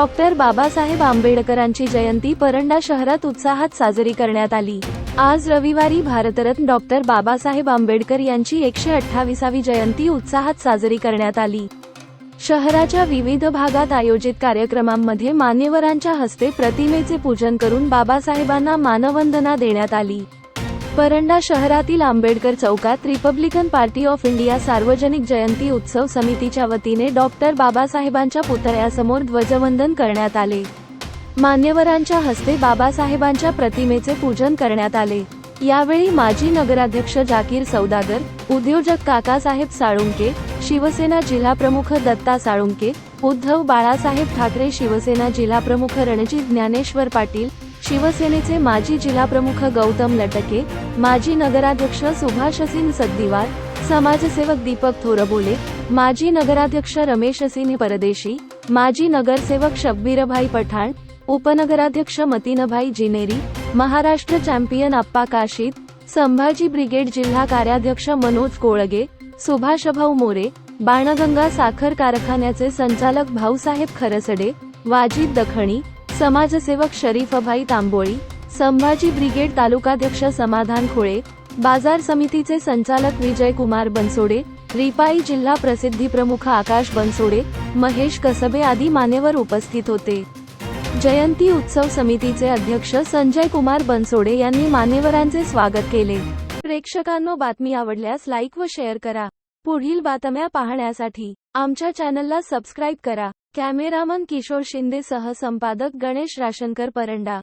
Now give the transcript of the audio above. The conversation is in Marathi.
डॉक्टर बाबासाहेब आंबेडकरांची जयंती परंडा शहरात उत्साहात साजरी करण्यात आली. आज रविवारी भारतरत्न डॉक्टर बाबासाहेब आंबेडकर यांची एकशे अठ्ठावीसावी जयंती उत्साहात साजरी करण्यात आली. शहराच्या विविध भागात आयोजित कार्यक्रमांमध्ये मान्यवरांच्या हस्ते प्रतिमेचे पूजन करून बाबासाहेबांना मानवंदना देण्यात आली. परंडा शहरातील आंबेडकर चौकात रिपब्लिकन पार्टी ऑफ इंडिया सार्वजनिक जयंती उत्सव समितीच्या वतीने डॉक्टर बाबासाहेबांच्या पुतळ्यासमोर ध्वजवंदन करण्यात आले. मान्यवरांच्या हस्ते बाबासाहेबांच्या प्रतिमेचे पूजन करण्यात आले. यावेळी माजी नगराध्यक्ष जाकीर सौदागर उद्योजक काकासाहेब साळुंके शिवसेना जिल्हाप्रमुख दत्ता साळुंके उद्धव बाळासाहेब ठाकरे शिवसेना जिल्हाप्रमुख रणजित ज्ञानेश्वर पाटील शिवसेनेचे माजी जिल्हाप्रमुख गौतम लटके माजी नगराध्यक्ष सुभाषसिंग सद्दिवार समाजसेवक दीपक थोरबोले माजी नगराध्यक्ष रमेश सिंह परदेशी माजी नगरसेवक शब्बीरभाई पठाण उपनगराध्यक्ष मतीनभाई जिनेरी महाराष्ट्र चॅम्पियन अप्पा काशीद संभाजी ब्रिगेड जिल्हा कार्याध्यक्ष मनोज कोळगे सुभाषभाऊ मोरे बाणगंगा साखर कारखान्याचे संचालक भाऊसाहेब खरसडे वाजिद दखणी समाजसेवक शरीफभाई तांबोळी संभाजी ब्रिगेड तालुकाध्यक्ष समाधान खोळे बाजार समितीचे संचालक विजय कुमार बनसोडे रिपाई जिल्हा प्रसिद्धी प्रमुख आकाश बनसोडे महेश कसबे आदी मान्यवर उपस्थित होते. जयंती उत्सव समितीचे अध्यक्ष संजय कुमार बनसोडे यांनी मान्यवरांचे स्वागत केले. प्रेक्षकांनो बातमी आवडल्यास लाईक व शेअर करा. पुढील बातम्या पाहण्यासाठी आमच्या चॅनलला सबस्क्राईब करा. कॅमेरामन किशोर शिंदेसह संपादक गणेश राशनकर परंडा.